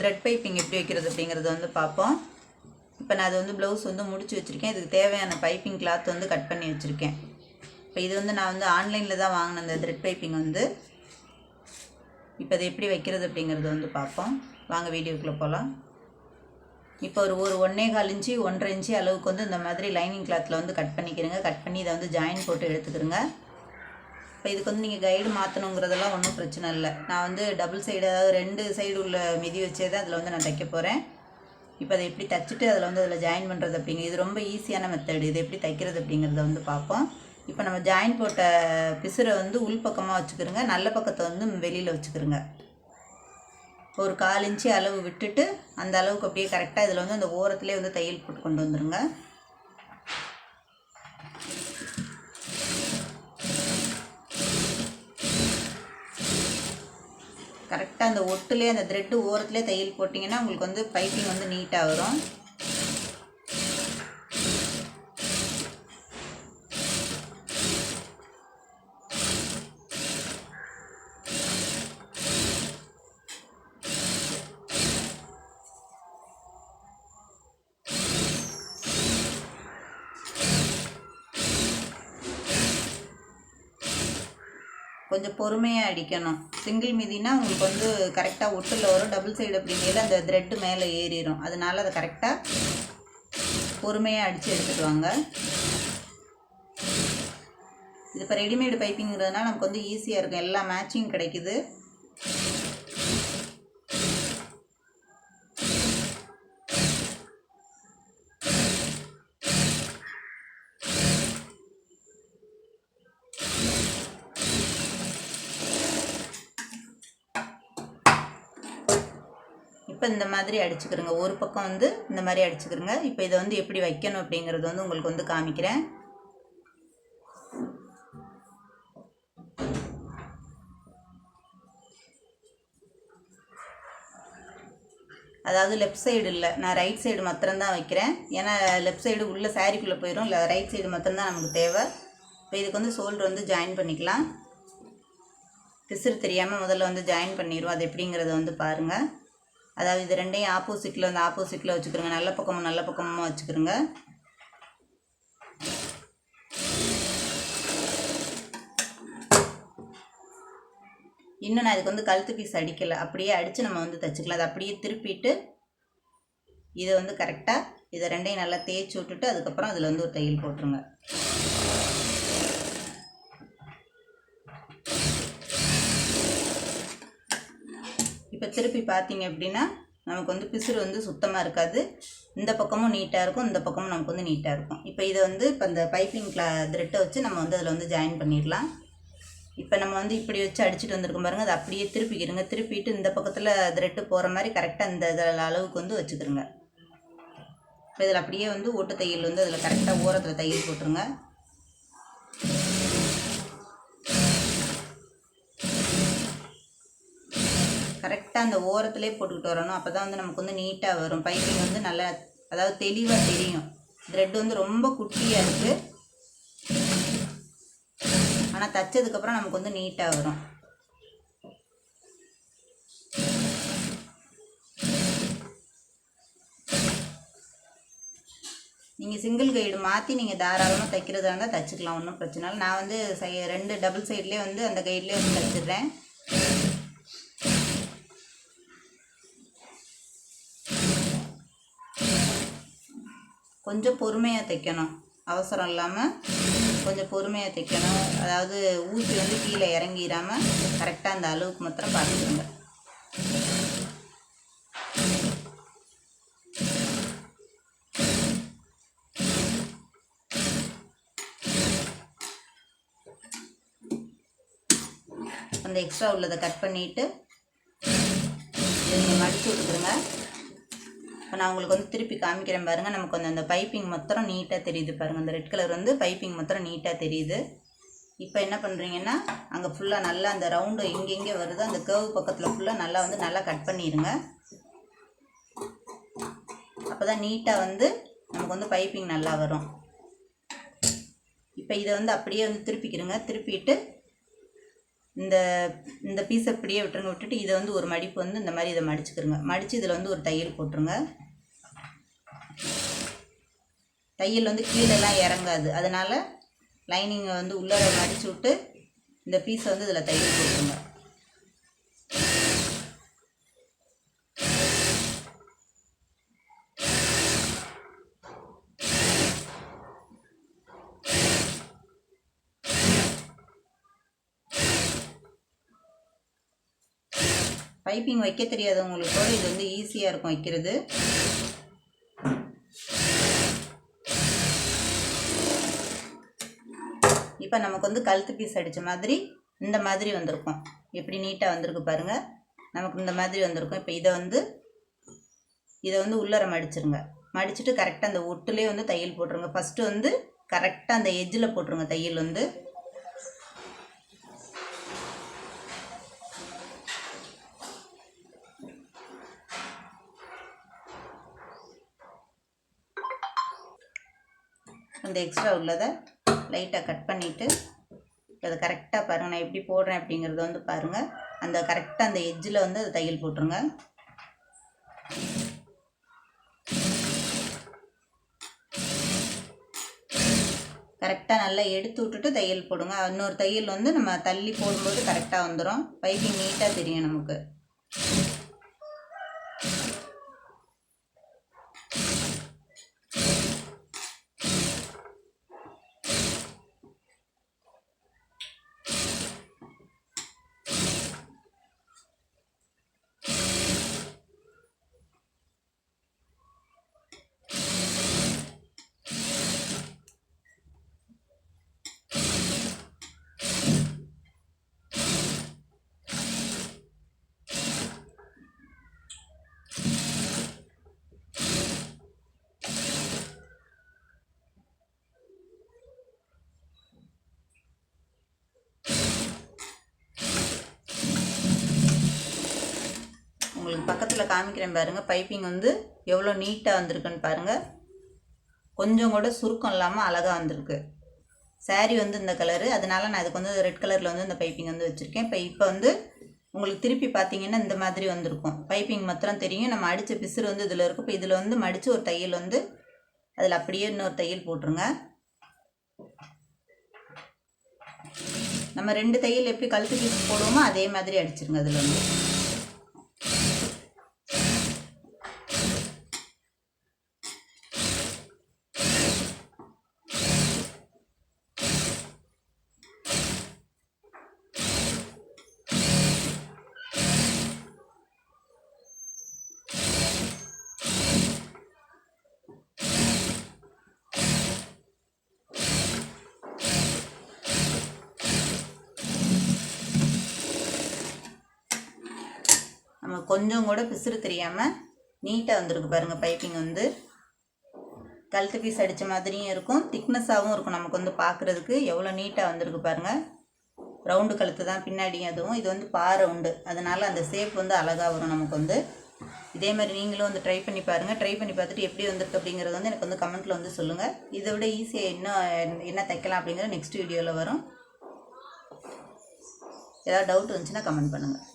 Thread piping எப்படி வைக்கிறது அப்படிங்கிறத வந்து பார்ப்போம். இப்போ நான் அது வந்து ப்ளவுஸ் வந்து முடிச்சு வச்சுருக்கேன். இதுக்கு தேவையான பைப்பிங் கிளாத் வந்து கட் பண்ணி வச்சுருக்கேன். இப்போ இது வந்து நான் வந்து ஆன்லைனில் தான் வாங்கினேன் இந்த த்ரெட் பைப்பிங் வந்து. இப்போ அதை எப்படி வைக்கிறது அப்படிங்கிறத வந்து பார்ப்போம். வாங்க வீடியோக்குள்ளே போகலாம் இப்போ ஒரு ஒரு ஒன்றே கால் இன்ச்சு ஒன்றரை இன்ச்சு அளவுக்கு வந்து இந்த மாதிரி லைனிங் கிளாத்தில் வந்து கட் பண்ணிக்கிறேங்க. கட் பண்ணி இதை வந்து ஜாயின் போட்டு எடுத்துக்கிறேங்க. இப்போ இதுக்கு வந்து நீங்கள் கைடு மாற்றணுங்கிறதெல்லாம் ஒன்றும் பிரச்சனை இல்லை. நான் வந்து டபுள் சைடு அதாவது ரெண்டு சைடு உள்ள மிதி வச்சே தான் அதில் வந்து நான் தைக்க போகிறேன் இப்போ அதை எப்படி தைச்சிட்டு அதில் வந்து அதில் ஜாயின் பண்ணுறது அப்படிங்க இது ரொம்ப ஈஸியான மெத்தடு இது எப்படி தைக்கிறது அப்படிங்கிறத வந்து பார்ப்போம். இப்போ நம்ம ஜாயின் போட்ட பிசுரை வந்து உள் பக்கமாக வச்சுக்கிறோங்க நல்ல பக்கத்தை வந்து வெளியில் வச்சுக்கிறோங்க ஒரு கால் இன்ச்சு அளவு விட்டுட்டு அந்த அளவுக்கு அப்படியே கரெக்டாக இதில் வந்து அந்த ஓரத்துலேயே வந்து தையல் போட்டு கொண்டு வந்துருங்க. கரெக்டாக அந்த ஒட்டுலேயே அந்த த்ரெட்டு ஓரத்துலேயே தையல் போட்டிங்கன்னா உங்களுக்கு வந்து பைப்பிங் வந்து நீட்டாக வரும். கொஞ்சம் பொறுமையாக அடிக்கணும். சிங்கிள் மிதினா உங்களுக்கு வந்து கரெக்டாக ஒட்டில் வரும். டபுள் சைடு அப்படிங்கையில் அந்த த்ரெட்டு மேலே ஏறிடும் அதனால அதை கரெக்டாக பொறுமையாக அடித்து எடுத்துகிட்டு வாங்க. இது இப்போ ரெடிமேடு பைப்பிங்கிறதுனால நமக்கு வந்து ஈஸியாக இருக்கும். எல்லா மேட்சிங் கிடைக்குது. இப்போ இந்த மாதிரி அடிச்சுக்கிறோங்க. ஒரு பக்கம் வந்து இந்த மாதிரி அடிச்சுக்கிறோங்க. இப்போ இதை வந்து எப்படி வைக்கணும் அப்படிங்கிறது வந்து உங்களுக்கு வந்து காமிக்கிறேன். அதாவது லெஃப்ட் சைடு இல்லை. நான் ரைட் சைடு மாத்திரம்தான் வைக்கிறேன். ஏன்னா லெஃப்ட் சைடு உள்ள சாரிக்குள்ளே போயிடும் இல்லை ரைட் சைடு மாத்திரம்தான் நமக்கு தேவை. இப்போ இதுக்கு வந்து ஷோல்டர் வந்து ஜாயின் பண்ணிக்கலாம். பிசுறு தெரியாமல் முதல்ல வந்து ஜாயின் பண்ணிடுவோம் அது எப்படிங்கிறத வந்து பாருங்கள் அதாவது இது ரெண்டையும் ஆப்போசிட்டில் அந்த ஆப்போசிட்டில் வச்சுக்கிறோங்க. நல்ல பக்கமும் நல்ல பக்கமும் வச்சுக்கிறோங்க. இன்னும் நான் இதுக்கு வந்து கழுத்து பீஸ் அடிக்கலை. அப்படியே அடித்து நம்ம வந்து தைச்சிக்கலாம். அதை அப்படியே திருப்பிட்டு இதை வந்து கரெக்டாக இதை ரெண்டையும் நல்லா தேய்ச்சி விட்டுட்டு அதுக்கப்புறம் அதில் வந்து ஒரு தையல் போட்டுருங்க. இப்போ திருப்பி பார்த்தீங்க அப்படின்னா நமக்கு வந்து பிசுறு வந்து சுத்தமாக இருக்காது. இந்த பக்கமும் நீட்டாக இருக்கும் இந்த பக்கமும் நமக்கு வந்து நீட்டாக இருக்கும். இப்போ இதை வந்து இப்போ இந்த பைப்பிங் கிளா த்ரெட்டை வச்சு நம்ம வந்து அதில் வந்து ஜாயின் பண்ணிடலாம். இப்போ நம்ம வந்து இப்படி வச்சு அடிச்சுட்டு வந்திருக்கோம் பாருங்கள் அதை அப்படியே திருப்பிக்கிறங்க திருப்பிட்டு இந்த பக்கத்தில் த்ரெட்டு போகிற மாதிரி கரெக்டாக இந்த இதில் அளவுக்கு வந்து வச்சுக்கிறோங்க இப்போ இதில் அப்படியே வந்து ஓட்டு தையல் வந்து அதில் கரெக்டாக ஓரத்தில் தையல் போட்டுருங்க. கரெக்டாக அந்த ஓரத்துலேயே போட்டுக்கிட்டு வரணும். அப்போ தான் வந்து நமக்கு வந்து நீட்டாக வரும். பைப்பிங் வந்து நல்லா அதாவது தெளிவாக தெரியும். த்ரெட் வந்து ரொம்ப குட்டியாக இருக்குது ஆனால் தைச்சதுக்கப்புறம் நமக்கு வந்து நீட்டாக வரும். நீங்கள் சிங்கிள் கைடு மாற்றி நீங்கள் தாராளமாக தைக்கிறதா இருந்தால் தைச்சிக்கலாம். ஒன்றும் பிரச்சனை இல்லை. நான் வந்து சை ரெண்டு டபுள் சைட்லேயே வந்து அந்த கைட்லேயே வந்து தைச்சிடுறேன். கொஞ்சம் பொறுமையாக தைக்கணும். அவசரம் இல்லாமல் கொஞ்சம் பொறுமையாக தைக்கணும். அதாவது ஊசி வந்து கீழே இறங்கிடாமல் கரெக்டாக அந்த அளவுக்கு மாத்திரம் பார்த்துக்கோங்க அந்த எக்ஸ்ட்ரா உள்ளதை கட் பண்ணிவிட்டு நீங்கள் மடித்து விட்டுருங்க இப்போ நான் உங்களுக்கு வந்து திருப்பி காமிக்கிறேன் பாருங்கள் நமக்கு வந்து அந்த பைப்பிங் மொத்தம் நீட்டாக தெரியுது பாருங்கள் அந்த ரெட் கலர் வந்து பைப்பிங் மொத்தம் நீட்டாக தெரியுது. இப்போ என்ன பண்ணுறீங்கன்னா அங்கே ஃபுல்லாக நல்லா அந்த ரவுண்டு எங்கெங்கே வருதோ அந்த கேர்வ் பக்கத்தில் ஃபுல்லாக நல்லா வந்து நல்லா கட் பண்ணிடுங்க அப்போ தான் நீட்டாக வந்து நமக்கு வந்து பைப்பிங் நல்லா வரும். இப்போ இதை வந்து அப்படியே வந்து திருப்பிக்கிறங்க. திருப்பிட்டு இந்த இந்த பீஸை இப்படியே விட்டுருங்க விட்டுட்டு இதை வந்து ஒரு மடிப்பு வந்து இந்த மாதிரி இதை மடிச்சுக்கிறங்க மடித்து இதில் வந்து ஒரு தையல் போட்டுருங்க. தையல் வந்து கீழெல்லாம் இறங்காது. அதனால் லைனிங்கை வந்து உள்ளே மடிச்சு விட்டு இந்த பீஸை வந்து இதில் தையல் போட்டுருங்க. பைப்பிங் வைக்க தெரியாதவங்களுக்கு இது வந்து ஈஸியாக இருக்கும் வைக்கிறது. இப்போ நமக்கு வந்து கழுத்து பீஸ் அடித்த மாதிரி இந்த மாதிரி வந்திருக்கும். எப்படி நீட்டாக வந்திருக்கு பாருங்கள் நமக்கு இந்த மாதிரி வந்திருக்கும். இப்போ இதை வந்து இதை வந்து உள்ளர மடிச்சிருங்க. மடிச்சுட்டு கரெக்டாக அந்த ஒட்டுலேயே வந்து தையல் போட்டுருங்க. ஃபஸ்ட்டு வந்து கரெக்டாக அந்த எஜ்ஜில் போட்டுருங்க தையல் வந்து. அந்த எக்ஸ்ட்ரா உள்ளதை லைட்டாக கட் பண்ணிவிட்டு அதை கரெக்டாக பாருங்கள் நான் எப்படி போடுறேன் அப்படிங்கிறத வந்து பாருங்கள் அந்த கரெக்டாக அந்த எஜ்ஜில் வந்து அதை தையல் போட்டுருங்க. கரெக்டாக நல்லா எடுத்து விட்டுட்டு தையல் போடுங்க. இன்னொரு தையல் வந்து நம்ம தள்ளி போடும்போது கரெக்டாக வந்துடும் பைப்பிங் நீட்டாக தெரியும் நமக்கு. உங்களுக்கு பக்கத்தில் காமிக்கிறேன் பாருங்கள் பைப்பிங் வந்து எவ்வளோ நீட்டாக வந்திருக்குன்னு பாருங்கள் கொஞ்சம் கூட சுருக்கம் இல்லாமல் அழகாக வந்திருக்கு. Saree வந்து இந்த கலரு அதனால் நான் இதுக்கு வந்து ரெட் கலரில் வந்து இந்த பைப்பிங் வந்து வச்சுருக்கேன். இப்போ இப்போ வந்து உங்களுக்கு திருப்பி பார்த்தீங்கன்னா இந்த மாதிரி வந்திருக்கும். பைப்பிங் மாத்திரம் தெரியும். நம்ம அடித்த பிசுறு வந்து இதில் இருக்கும் இப்போ இதில் வந்து மடித்து ஒரு தையல் வந்து அதில் அப்படியே இன்னொரு தையல் போட்டுருங்க. நம்ம ரெண்டு தையல் எப்படி கழுத்து பீஸ் போடுவோமோ அதே மாதிரி அடிச்சிருங்க அதில் வந்து. நம்ம கொஞ்சம் கூட பிசுறு தெரியாமல் நீட்டாக வந்திருக்கு பாருங்கள் பைப்பிங் வந்து. கழுத்து பீஸ் அடித்த மாதிரியும் இருக்கும். திக்னஸாகவும் இருக்கும் நமக்கு வந்து பார்க்குறதுக்கு. எவ்வளோ நீட்டாக வந்திருக்கு பாருங்கள் ரவுண்டு கழுத்து தான் பின்னாடியும் அதுவும். இது வந்து பா ரவுண்டு அதனால் அந்த ஷேப் வந்து அழகாக வரும் நமக்கு வந்து. இதே மாதிரி நீங்களும் வந்து ட்ரை பண்ணி பாருங்கள் ட்ரை பண்ணி பார்த்துட்டு எப்படி வந்திருக்கு அப்படிங்கிறது வந்து எனக்கு வந்து கமெண்ட்டில் வந்து சொல்லுங்கள் இதை விட ஈஸியாக இன்னும் என்ன தைக்கலாம் அப்படிங்கிறது நெக்ஸ்ட் வீடியோவில் வரும். ஏதாவது டவுட் இருந்துச்சுன்னா கமெண்ட் பண்ணுங்கள்